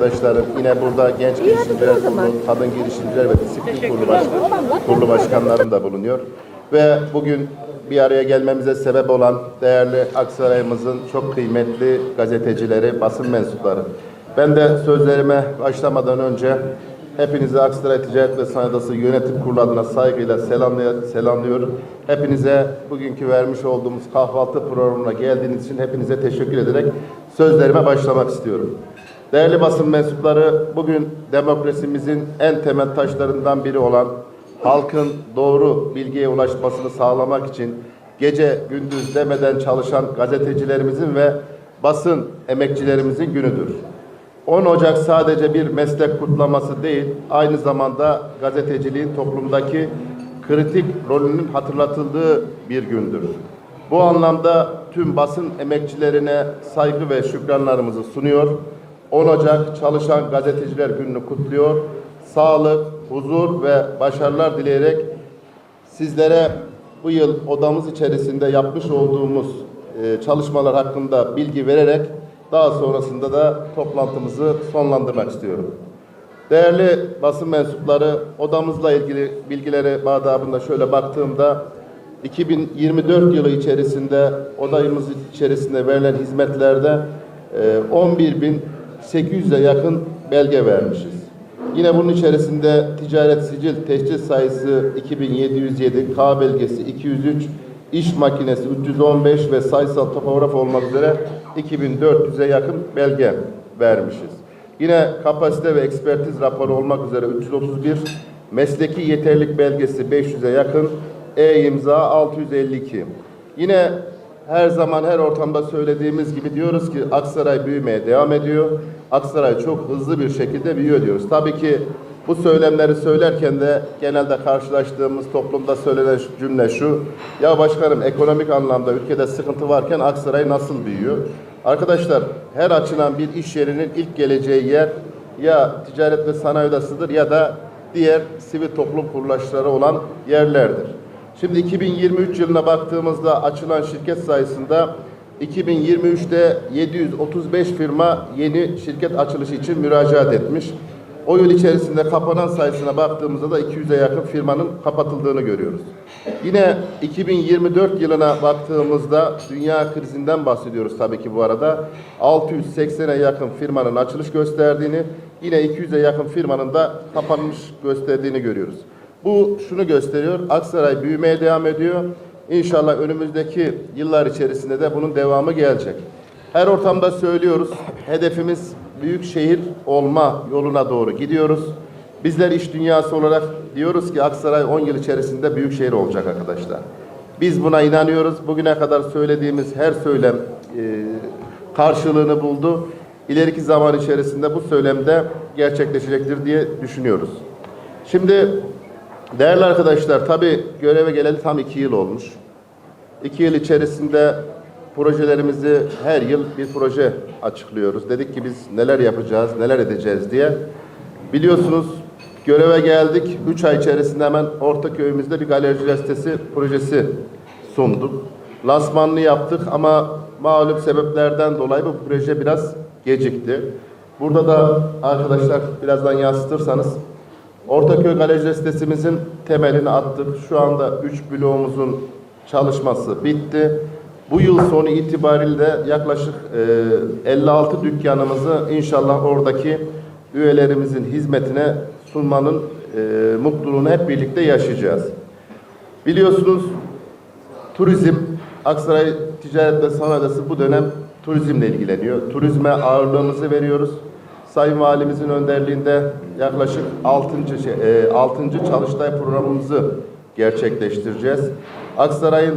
arkadaşlarım, yine burada genç girişimciler kurulu, kadın girişimciler ve disiplin kurulu, baş, kurulu başkanlarım da bulunuyor. Ve bugün bir araya gelmemize sebep olan değerli Aksaray'ımızın çok kıymetli gazetecileri, basın mensupları. Ben de sözlerime başlamadan önce hepinizi Aksaray Ticaret ve Sanayi Odası Yönetim Kurulu adına saygıyla selamlıyorum. Hepinize bugünkü vermiş olduğumuz kahvaltı programına geldiğiniz için hepinize teşekkür ederek sözlerime başlamak istiyorum. Değerli basın mensupları, bugün demokrasimizin en temel taşlarından biri olan halkın doğru bilgiye ulaşmasını sağlamak için gece gündüz demeden çalışan gazetecilerimizin ve basın emekçilerimizin günüdür. 10 Ocak sadece bir meslek kutlaması değil, aynı zamanda gazeteciliğin toplumdaki kritik rolünün hatırlatıldığı bir gündür. Bu anlamda tüm basın emekçilerine saygı ve şükranlarımızı sunuyor. 10 Ocak Çalışan Gazeteciler Günü'nü kutluyor. Sağlık, huzur ve başarılar dileyerek sizlere bu yıl odamız içerisinde yapmış olduğumuz e, çalışmalar hakkında bilgi vererek daha sonrasında da toplantımızı sonlandırmak istiyorum. Değerli basın mensupları, odamızla ilgili bilgilere badabında şöyle baktığımda 2024 yılı içerisinde odayımız içerisinde verilen hizmetlerde e, 11.800'e yakın belge vermişiz. Yine bunun içerisinde ticaret sicil teşhis sayısı 2707, K belgesi 203, iş makinesi 315 ve sayısal topograf olmak üzere 2400'e yakın belge vermişiz. Yine kapasite ve ekspertiz raporu olmak üzere 331, mesleki yeterlik belgesi 500'e yakın, e-imza 652. Yine her zaman her ortamda söylediğimiz gibi diyoruz ki Aksaray büyümeye devam ediyor. Aksaray çok hızlı bir şekilde büyüyor diyoruz. Tabii ki bu söylemleri söylerken de genelde karşılaştığımız toplumda söylenen cümle şu. Ya başkanım ekonomik anlamda ülkede sıkıntı varken Aksaray nasıl büyüyor? Arkadaşlar her açılan bir iş yerinin ilk geleceği yer ya ticaret ve sanayi odasıdır ya da diğer sivil toplum kuruluşları olan yerlerdir. Şimdi 2023 yılına baktığımızda açılan şirket sayısında 2023'te 735 firma yeni şirket açılışı için müracaat etmiş. O yıl içerisinde kapanan sayısına baktığımızda da 200'e yakın firmanın kapatıldığını görüyoruz. Yine 2024 yılına baktığımızda dünya krizinden bahsediyoruz tabii ki bu arada. 680'e yakın firmanın açılış gösterdiğini, yine 200'e yakın firmanın da kapanmış gösterdiğini görüyoruz. Bu şunu gösteriyor. Aksaray büyümeye devam ediyor. İnşallah önümüzdeki yıllar içerisinde de bunun devamı gelecek. Her ortamda söylüyoruz. Hedefimiz büyük şehir olma yoluna doğru gidiyoruz. Bizler iş dünyası olarak diyoruz ki Aksaray 10 yıl içerisinde büyük şehir olacak arkadaşlar. Biz buna inanıyoruz. Bugüne kadar söylediğimiz her söylem e, karşılığını buldu. İleriki zaman içerisinde bu söylemde gerçekleşecektir diye düşünüyoruz. Şimdi Değerli arkadaşlar, tabii göreve geleli tam iki yıl olmuş. İki yıl içerisinde projelerimizi her yıl bir proje açıklıyoruz. Dedik ki biz neler yapacağız, neler edeceğiz diye. Biliyorsunuz göreve geldik. Üç ay içerisinde hemen Ortaköy'ümüzde bir galericiler sitesi projesi sunduk. Lansmanını yaptık ama malum sebeplerden dolayı bu proje biraz gecikti. Burada da arkadaşlar birazdan yansıtırsanız Ortaköy Galericiler sitesimizin temelini attık. Şu anda 3 bloğumuzun çalışması bitti. Bu yıl sonu itibariyle yaklaşık e, 56 dükkanımızı inşallah oradaki üyelerimizin hizmetine sunmanın e, mutluluğunu hep birlikte yaşayacağız. Biliyorsunuz turizm, Aksaray Ticaret ve Sanayi Odası bu dönem turizmle ilgileniyor. Turizme ağırlığımızı veriyoruz. Sayın Valimizin önderliğinde yaklaşık 6. Şey, e, 6. Çalıştay programımızı gerçekleştireceğiz. Aksaray'ın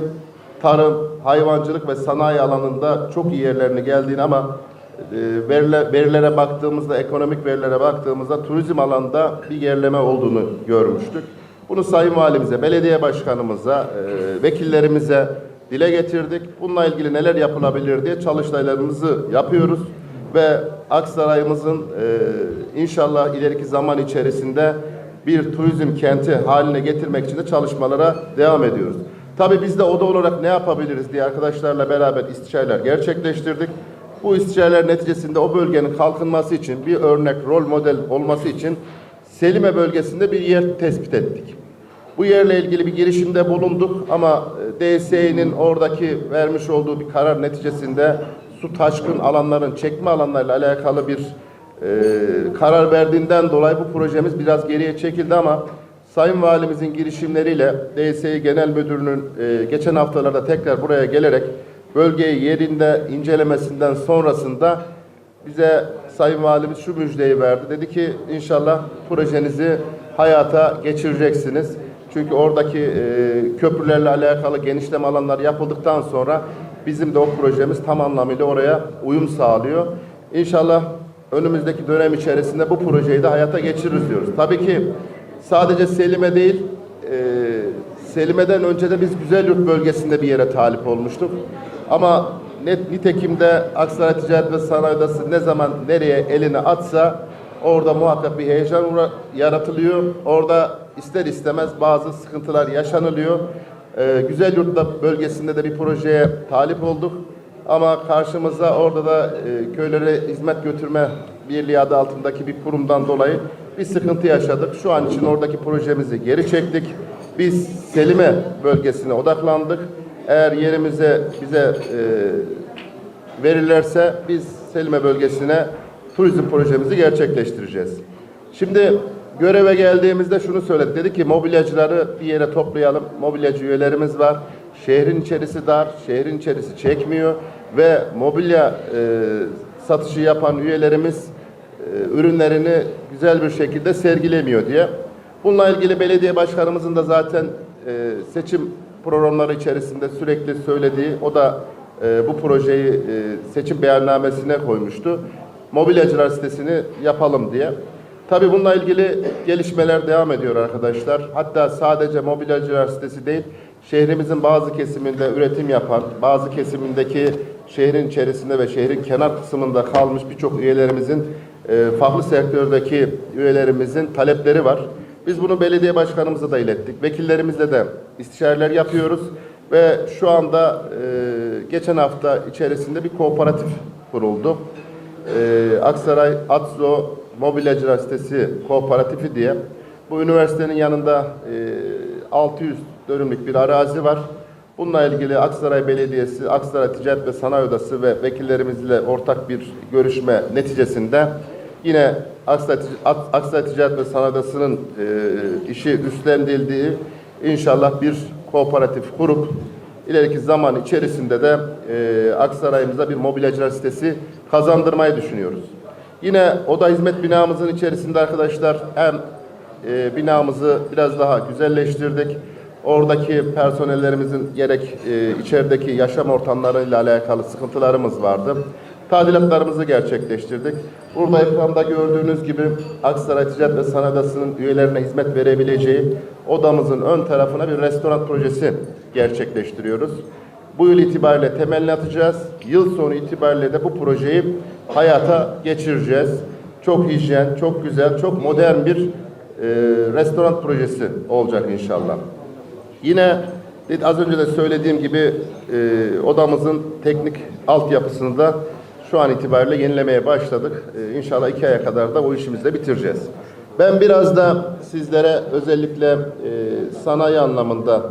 tarım, hayvancılık ve sanayi alanında çok iyi yerlerine geldiğini ama e, verile, verilere baktığımızda, ekonomik verilere baktığımızda turizm alanında bir gerileme olduğunu görmüştük. Bunu Sayın Valimize, belediye başkanımıza, e, vekillerimize dile getirdik. Bununla ilgili neler yapılabilir diye çalıştaylarımızı yapıyoruz ve Aksaray'ımızın e, inşallah ileriki zaman içerisinde bir turizm kenti haline getirmek için de çalışmalara devam ediyoruz. Tabii biz de oda olarak ne yapabiliriz diye arkadaşlarla beraber istişareler gerçekleştirdik. Bu istişareler neticesinde o bölgenin kalkınması için bir örnek rol model olması için Selime bölgesinde bir yer tespit ettik. Bu yerle ilgili bir girişimde bulunduk ama e, DSE'nin oradaki vermiş olduğu bir karar neticesinde su taşkın alanların çekme alanlarıyla alakalı bir e, karar verdiğinden dolayı bu projemiz biraz geriye çekildi ama Sayın Valimizin girişimleriyle DSE Genel Müdürü'nün e, geçen haftalarda tekrar buraya gelerek bölgeyi yerinde incelemesinden sonrasında bize Sayın Valimiz şu müjdeyi verdi. Dedi ki inşallah projenizi hayata geçireceksiniz. Çünkü oradaki e, köprülerle alakalı genişleme alanları yapıldıktan sonra bizim de o projemiz tam anlamıyla oraya uyum sağlıyor. İnşallah önümüzdeki dönem içerisinde bu projeyi de hayata geçiririz diyoruz. Tabii ki sadece Selime değil, e, Selime'den önce de biz Güzelyurt bölgesinde bir yere talip olmuştuk. Ama net nitekim de Aksaray Ticaret ve Sanayi Odası ne zaman nereye elini atsa orada muhakkak bir heyecan yaratılıyor. Orada ister istemez bazı sıkıntılar yaşanılıyor. Ee, Güzelyurt'ta bölgesinde de bir projeye talip olduk. Ama karşımıza orada da e, köylere hizmet götürme birliği adı altındaki bir kurumdan dolayı bir sıkıntı yaşadık. Şu an için oradaki projemizi geri çektik. Biz Selime bölgesine odaklandık. Eğer yerimize bize e, verirlerse biz Selime bölgesine turizm projemizi gerçekleştireceğiz. Şimdi göreve geldiğimizde şunu söyledik. Dedi ki mobilyacıları bir yere toplayalım. Mobilyacı üyelerimiz var. Şehrin içerisi dar, şehrin içerisi çekmiyor ve mobilya e, satışı yapan üyelerimiz e, ürünlerini güzel bir şekilde sergilemiyor diye. Bununla ilgili belediye başkanımızın da zaten e, seçim programları içerisinde sürekli söylediği, o da e, bu projeyi e, seçim beyannamesine koymuştu. Mobilyacılar sitesini yapalım diye. Tabii bununla ilgili gelişmeler devam ediyor arkadaşlar. Hatta sadece mobilyacılar sitesi değil, şehrimizin bazı kesiminde üretim yapan, bazı kesimindeki şehrin içerisinde ve şehrin kenar kısmında kalmış birçok üyelerimizin, e, farklı sektördeki üyelerimizin talepleri var. Biz bunu belediye başkanımıza da ilettik. Vekillerimizle de istişareler yapıyoruz ve şu anda e, geçen hafta içerisinde bir kooperatif kuruldu. E, Aksaray Atzo Mobilyacılar Sitesi Kooperatifi diye. Bu üniversitenin yanında e, 600 dönümlük bir arazi var. Bununla ilgili Aksaray Belediyesi, Aksaray Ticaret ve Sanayi Odası ve vekillerimizle ortak bir görüşme neticesinde yine Aksaray, Tic- Aksaray Ticaret ve Sanayi Odası'nın e, işi üstlendirildiği inşallah bir kooperatif kurup ileriki zaman içerisinde de e, Aksaray'ımıza bir mobilyacılar sitesi kazandırmayı düşünüyoruz. Yine oda hizmet binamızın içerisinde arkadaşlar hem e, binamızı biraz daha güzelleştirdik. Oradaki personellerimizin gerek e, içerideki yaşam ortamlarıyla alakalı sıkıntılarımız vardı. Tadilatlarımızı gerçekleştirdik. Burada ekranda gördüğünüz gibi Aksaray Ticaret ve Sanayi Odası'nın üyelerine hizmet verebileceği odamızın ön tarafına bir restoran projesi gerçekleştiriyoruz. Bu yıl itibariyle temelini atacağız. Yıl sonu itibariyle de bu projeyi hayata geçireceğiz. Çok hijyen, çok güzel, çok modern bir e, restoran projesi olacak inşallah. Yine az önce de söylediğim gibi e, odamızın teknik altyapısını da şu an itibariyle yenilemeye başladık. E, inşallah iki aya kadar da bu işimizi de bitireceğiz. Ben biraz da sizlere özellikle e, sanayi anlamında,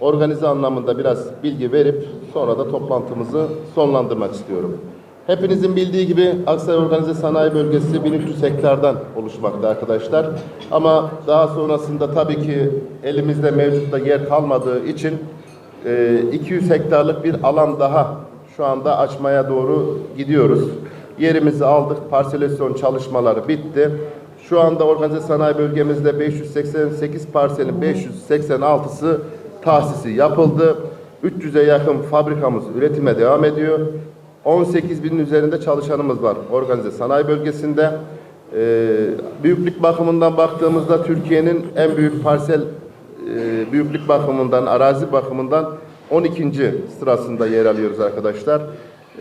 organize anlamında biraz bilgi verip sonra da toplantımızı sonlandırmak istiyorum. Hepinizin bildiği gibi Aksaray Organize Sanayi Bölgesi 1300 hektardan oluşmakta arkadaşlar. Ama daha sonrasında tabii ki elimizde mevcutta yer kalmadığı için e, 200 hektarlık bir alan daha şu anda açmaya doğru gidiyoruz. Yerimizi aldık, parselasyon çalışmaları bitti. Şu anda organize sanayi bölgemizde 588 parselin 586'sı tahsisi yapıldı. 300'e yakın fabrikamız üretime devam ediyor. 18 binin üzerinde çalışanımız var organize sanayi bölgesinde. Ee, büyüklük bakımından baktığımızda Türkiye'nin en büyük parsel e, büyüklük bakımından, arazi bakımından 12. sırasında yer alıyoruz arkadaşlar.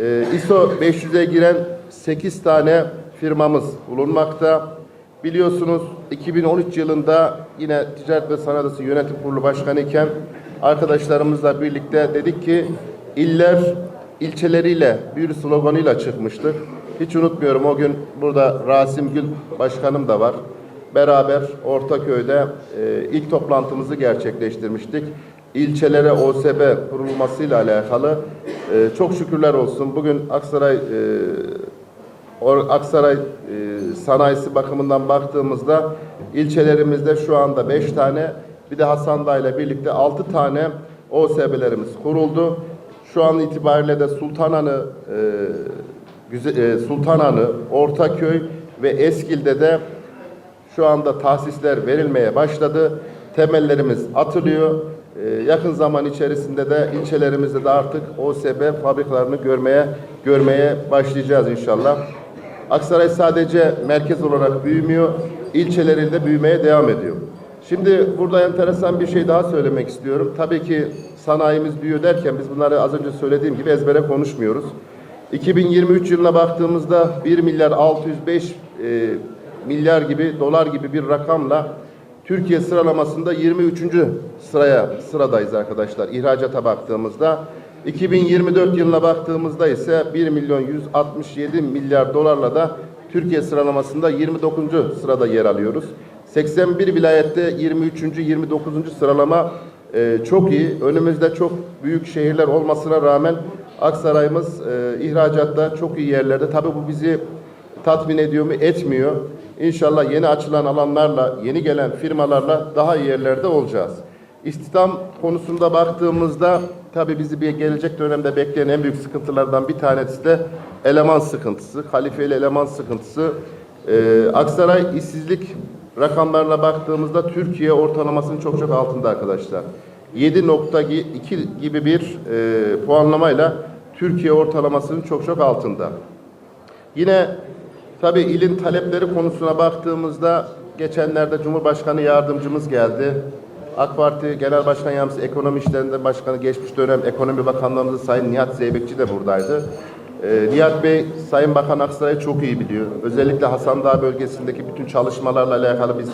Ee, ISO 500'e giren 8 tane firmamız bulunmakta. Biliyorsunuz 2013 yılında yine Ticaret ve Sanayi Yönetim Kurulu Başkanı iken arkadaşlarımızla birlikte dedik ki iller ilçeleriyle bir sloganıyla çıkmıştık. Hiç unutmuyorum o gün burada Rasim Gül Başkanım da var. Beraber Ortaköy'de e, ilk toplantımızı gerçekleştirmiştik. İlçelere OSB kurulmasıyla alakalı e, çok şükürler olsun. Bugün Aksaray e, Aksaray e, sanayisi bakımından baktığımızda ilçelerimizde şu anda 5 tane bir de Hasan ile birlikte 6 tane OSB'lerimiz kuruldu. Şu an itibariyle de Sultanhanı, e, e, Sultanhanı, Ortaköy ve Eskil'de de şu anda tahsisler verilmeye başladı. Temellerimiz atılıyor. Yakın zaman içerisinde de ilçelerimizde de artık OSB fabrikalarını görmeye görmeye başlayacağız inşallah. Aksaray sadece merkez olarak büyümüyor, ilçelerinde büyümeye devam ediyor. Şimdi burada enteresan bir şey daha söylemek istiyorum. Tabii ki sanayimiz büyüyor derken biz bunları az önce söylediğim gibi ezbere konuşmuyoruz. 2023 yılına baktığımızda 1 milyar 605 e, milyar gibi dolar gibi bir rakamla Türkiye sıralamasında 23. sıraya sıradayız arkadaşlar. İhracata baktığımızda 2024 yılına baktığımızda ise 1 milyon 167 milyar dolarla da Türkiye sıralamasında 29. sırada yer alıyoruz. 81 vilayette 23. 29. sıralama e, çok iyi. Önümüzde çok büyük şehirler olmasına rağmen Aksaray'ımız e, ihracatta çok iyi yerlerde. Tabii bu bizi tatmin ediyor mu? Etmiyor. İnşallah yeni açılan alanlarla, yeni gelen firmalarla daha iyi yerlerde olacağız. İstihdam konusunda baktığımızda tabii bizi bir gelecek dönemde bekleyen en büyük sıkıntılardan bir tanesi de eleman sıkıntısı, kalifeli eleman sıkıntısı. Ee, Aksaray işsizlik rakamlarına baktığımızda Türkiye ortalamasının çok çok altında arkadaşlar. 7.2 gibi bir e, puanlamayla Türkiye ortalamasının çok çok altında. Yine tabii ilin talepleri konusuna baktığımızda geçenlerde Cumhurbaşkanı yardımcımız geldi. AK Parti Genel Başkan Yardımcısı Ekonomi İşlerinde Başkanı geçmiş dönem Ekonomi Bakanlarımız Sayın Nihat Zeybekçi de buradaydı. Ee, Nihat Bey, Sayın Bakan Aksaray'ı çok iyi biliyor. Özellikle Hasan Dağ bölgesindeki bütün çalışmalarla alakalı biz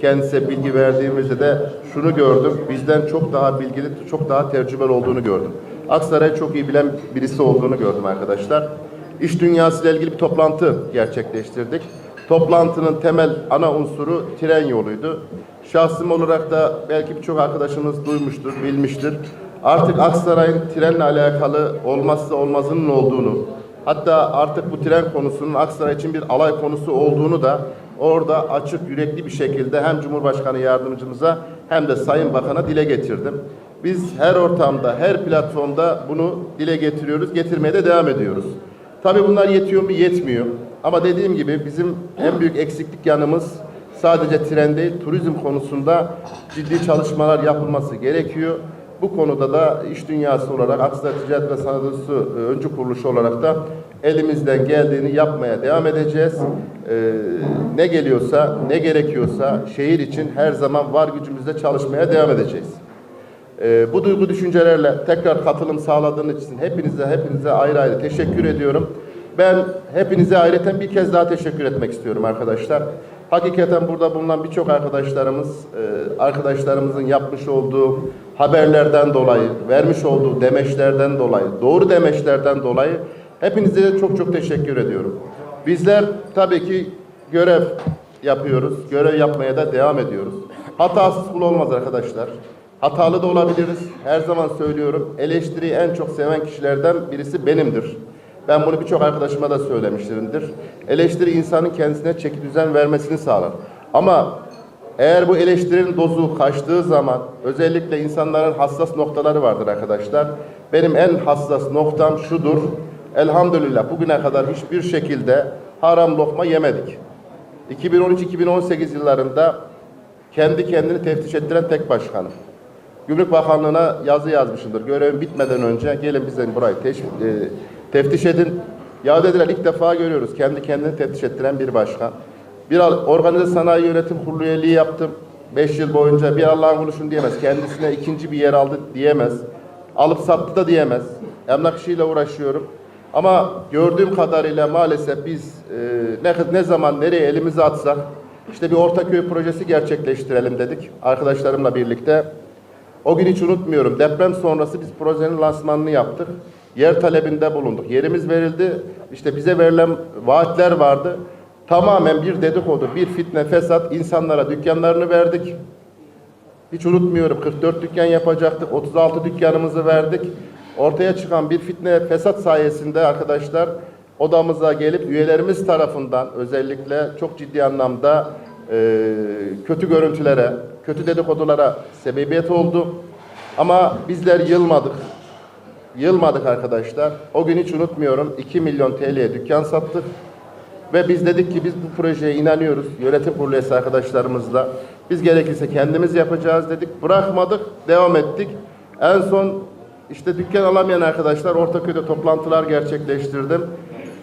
kendisine bilgi verdiğimizde de şunu gördüm. Bizden çok daha bilgili, çok daha tecrübeli olduğunu gördüm. Aksaray'ı çok iyi bilen birisi olduğunu gördüm arkadaşlar. İş dünyası ile ilgili bir toplantı gerçekleştirdik. Toplantının temel ana unsuru tren yoluydu. Şahsım olarak da belki birçok arkadaşımız duymuştur, bilmiştir. Artık Aksaray'ın trenle alakalı olmazsa olmazının olduğunu, hatta artık bu tren konusunun Aksaray için bir alay konusu olduğunu da orada açık yürekli bir şekilde hem Cumhurbaşkanı yardımcımıza hem de Sayın Bakan'a dile getirdim. Biz her ortamda, her platformda bunu dile getiriyoruz, getirmeye de devam ediyoruz. Tabii bunlar yetiyor mu? Yetmiyor. Ama dediğim gibi bizim en büyük eksiklik yanımız sadece tren değil, turizm konusunda ciddi çalışmalar yapılması gerekiyor. Bu konuda da iş dünyası olarak Aksaray Ticaret ve Sanayi Odası e, öncü kuruluşu olarak da elimizden geldiğini yapmaya devam edeceğiz. Ee, ne geliyorsa, ne gerekiyorsa şehir için her zaman var gücümüzle çalışmaya devam edeceğiz. Ee, bu duygu düşüncelerle tekrar katılım sağladığınız için hepinize hepinize ayrı ayrı teşekkür ediyorum. Ben hepinize ayrıca bir kez daha teşekkür etmek istiyorum arkadaşlar. Hakikaten burada bulunan birçok arkadaşlarımız, e, arkadaşlarımızın yapmış olduğu haberlerden dolayı, vermiş olduğu demeçlerden dolayı, doğru demeçlerden dolayı hepinize çok çok teşekkür ediyorum. Bizler tabii ki görev yapıyoruz, görev yapmaya da devam ediyoruz. Hatasız kul olmaz arkadaşlar. Hatalı da olabiliriz. Her zaman söylüyorum. Eleştiriyi en çok seven kişilerden birisi benimdir. Ben bunu birçok arkadaşıma da söylemişlerimdir. Eleştiri insanın kendisine çeki düzen vermesini sağlar. Ama eğer bu eleştirinin dozu kaçtığı zaman özellikle insanların hassas noktaları vardır arkadaşlar. Benim en hassas noktam şudur. Elhamdülillah bugüne kadar hiçbir şekilde haram lokma yemedik. 2013-2018 yıllarında kendi kendini teftiş ettiren tek başkanım. Gümrük Bakanlığı'na yazı yazmışımdır. Görevim bitmeden önce gelin bize burayı teş- e, teftiş edin. Ya dediler ilk defa görüyoruz kendi kendini teftiş ettiren bir başkan. Bir organize sanayi yönetim kurulu üyeliği yaptım. Beş yıl boyunca bir Allah'ın konuşun diyemez. Kendisine ikinci bir yer aldı diyemez. Alıp sattı da diyemez. Emlak işiyle uğraşıyorum. Ama gördüğüm kadarıyla maalesef biz e, ne, ne zaman nereye elimizi atsak işte bir Ortaköy projesi gerçekleştirelim dedik arkadaşlarımla birlikte. O gün hiç unutmuyorum. Deprem sonrası biz projenin lansmanını yaptık. Yer talebinde bulunduk. Yerimiz verildi. İşte bize verilen vaatler vardı. Tamamen bir dedikodu, bir fitne, fesat. insanlara dükkanlarını verdik. Hiç unutmuyorum 44 dükkan yapacaktık. 36 dükkanımızı verdik. Ortaya çıkan bir fitne fesat sayesinde arkadaşlar odamıza gelip üyelerimiz tarafından özellikle çok ciddi anlamda e, kötü görüntülere, kötü dedikodulara sebebiyet oldu. Ama bizler yılmadık. Yılmadık arkadaşlar. O gün hiç unutmuyorum 2 milyon TL'ye dükkan sattık. Ve biz dedik ki biz bu projeye inanıyoruz. Yönetim kurulu arkadaşlarımızla. Biz gerekirse kendimiz yapacağız dedik. Bırakmadık, devam ettik. En son işte dükkan alamayan arkadaşlar Ortaköy'de toplantılar gerçekleştirdim.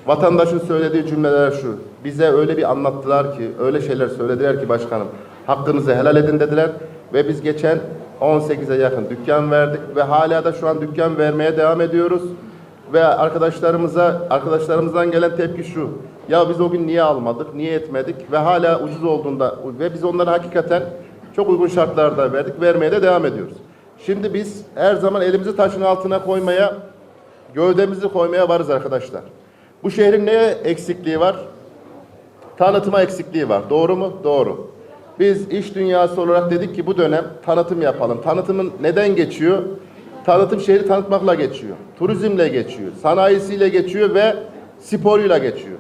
Vatandaşın söylediği cümleler şu. Bize öyle bir anlattılar ki, öyle şeyler söylediler ki başkanım. Hakkınızı helal edin dediler. Ve biz geçen 18'e yakın dükkan verdik ve hala da şu an dükkan vermeye devam ediyoruz. Ve arkadaşlarımıza, arkadaşlarımızdan gelen tepki şu. Ya biz o gün niye almadık, niye etmedik ve hala ucuz olduğunda ve biz onları hakikaten çok uygun şartlarda verdik, vermeye de devam ediyoruz. Şimdi biz her zaman elimizi taşın altına koymaya, gövdemizi koymaya varız arkadaşlar. Bu şehrin neye eksikliği var? Tanıtıma eksikliği var. Doğru mu? Doğru. Biz iş dünyası olarak dedik ki bu dönem tanıtım yapalım. Tanıtımın neden geçiyor? Tanıtım şehri tanıtmakla geçiyor. Turizmle geçiyor. Sanayisiyle geçiyor ve sporuyla geçiyor.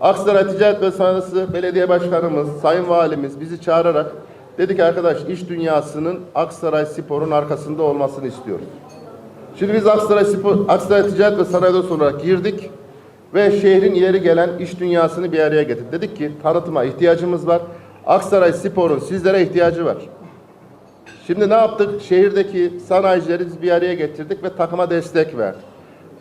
Aksaray Ticaret ve Sanayisi Belediye Başkanımız, Sayın Valimiz bizi çağırarak dedi ki arkadaş iş dünyasının Aksaray Spor'un arkasında olmasını istiyoruz. Şimdi biz Aksaray, Spor, Aksaray Ticaret ve Sanayi olarak girdik ve şehrin ileri gelen iş dünyasını bir araya getirdik. Dedik ki tanıtıma ihtiyacımız var. Aksaray Spor'un sizlere ihtiyacı var. Şimdi ne yaptık? Şehirdeki sanayicileri biz bir araya getirdik ve takıma destek verdik.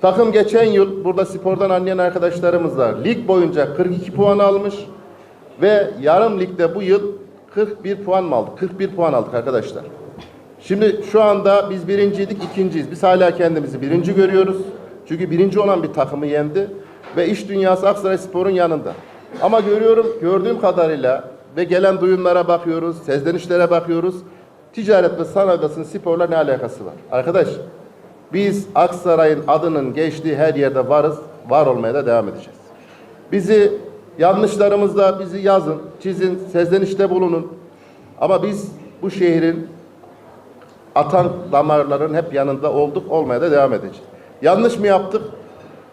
Takım geçen yıl burada spordan anlayan arkadaşlarımız var. Lig boyunca 42 puan almış ve yarım ligde bu yıl 41 puan mı aldık? 41 puan aldık arkadaşlar. Şimdi şu anda biz birinciydik, ikinciyiz. Biz hala kendimizi birinci görüyoruz. Çünkü birinci olan bir takımı yendi ve iş dünyası Aksaray Spor'un yanında. Ama görüyorum, gördüğüm kadarıyla ve gelen duyumlara bakıyoruz, sezlenişlere bakıyoruz. Ticaret ve sanayi sporla ne alakası var? Arkadaş, biz Aksaray'ın adının geçtiği her yerde varız, var olmaya da devam edeceğiz. Bizi yanlışlarımızda bizi yazın, çizin, sezlenişte bulunun. Ama biz bu şehrin atan damarların hep yanında olduk, olmaya da devam edeceğiz. Yanlış mı yaptık?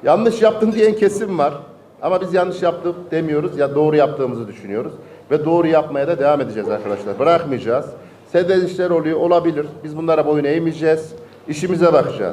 Yanlış yaptın diyen kesim var. Ama biz yanlış yaptık demiyoruz ya doğru yaptığımızı düşünüyoruz. Ve doğru yapmaya da devam edeceğiz arkadaşlar. Bırakmayacağız. Sezlenişler oluyor, olabilir. Biz bunlara boyun eğmeyeceğiz. İşimize bakacağız.